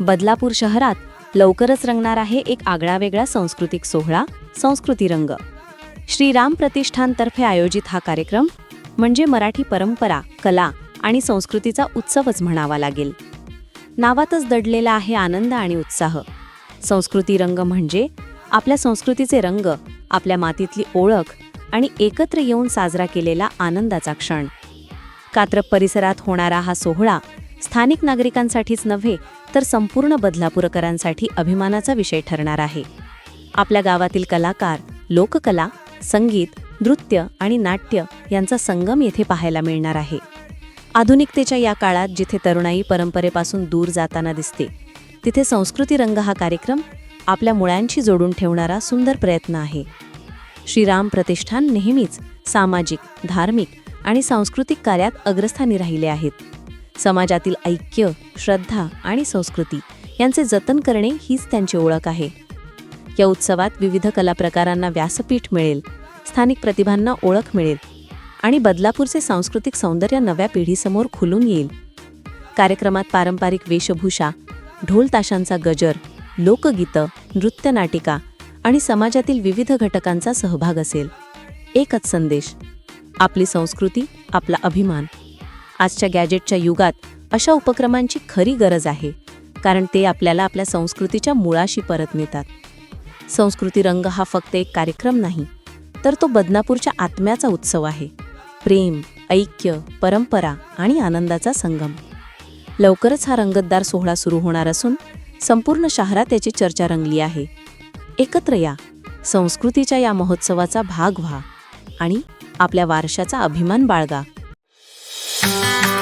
बदलापूर शहरात लवकरच रंगणार आहे एक आगळावेगळा सांस्कृतिक सोहळा संस्कृती रंग. श्रीराम प्रतिष्ठानतर्फे आयोजित हा कार्यक्रम म्हणजे मराठी परंपरा कला आणि संस्कृतीचा उत्सवच म्हणावा लागेल. नावातच दडलेला आहे आनंद आणि उत्साह. संस्कृती रंग म्हणजे आपल्या संस्कृतीचे रंग आपल्या मातीतली ओळख आणि एकत्र येऊन साजरा केलेला आनंदाचा क्षण. कात्रप परिसरात होणारा हा सोहळा स्थानिक नागरिकांसाठीच नव्हे तर संपूर्ण बदलापूरकरांसाठी अभिमानाचा विषय ठरणार आहे. आपल्या गावातील कलाकार लोककला संगीत नृत्य आणि नाट्य यांचा संगम येथे पाहायला मिळणार आहे. आधुनिकतेच्या या काळात जिथे तरुणाई परंपरेपासून दूर जाताना दिसते तिथे संस्कृती रंग हा कार्यक्रम आपल्या मुळांशी जोडून ठेवणारा सुंदर प्रयत्न आहे. श्रीराम प्रतिष्ठान नेहमीच सामाजिक धार्मिक आणि सांस्कृतिक कार्यात अग्रस्थानी राहिले आहेत. समाजातील ऐक्य श्रद्धा आणि संस्कृती यांचे जतन करणे हीच त्यांची ओळख आहे. या उत्सवात विविध कला प्रकारांना व्यासपीठ मिळेल स्थानिक प्रतिभांना ओळख मिळेल आणि बदलापूरचे सांस्कृतिक सौंदर्य नव्या पिढीसमोर खुलून येईल. कार्यक्रमात पारंपरिक वेशभूषा ढोल ताशांचा गजर लोकगीतं नृत्यनाटिका आणि समाजातील विविध घटकांचा सहभाग असेल. एकच संदेश आपली संस्कृती आपला अभिमान. आजच्या गॅजेटच्या युगात अशा उपक्रमांची खरी गरज आहे कारण ते आपल्याला आपल्या संस्कृतीच्या मुळाशी परत नेतात. संस्कृती रंग हा फक्त एक कार्यक्रम नाही तर तो बदनापूरच्या आत्म्याचा उत्सव आहे. प्रेम ऐक्य परंपरा आणि आनंदाचा संगम. लवकरच हा रंगतदार सोहळा सुरू होणार असून संपूर्ण शहरात याची चर्चा रंगली आहे. एकत्र या संस्कृतीच्या या महोत्सवाचा भाग व्हा आणि आपल्या वारशाचा अभिमान बाळगा. Thank you.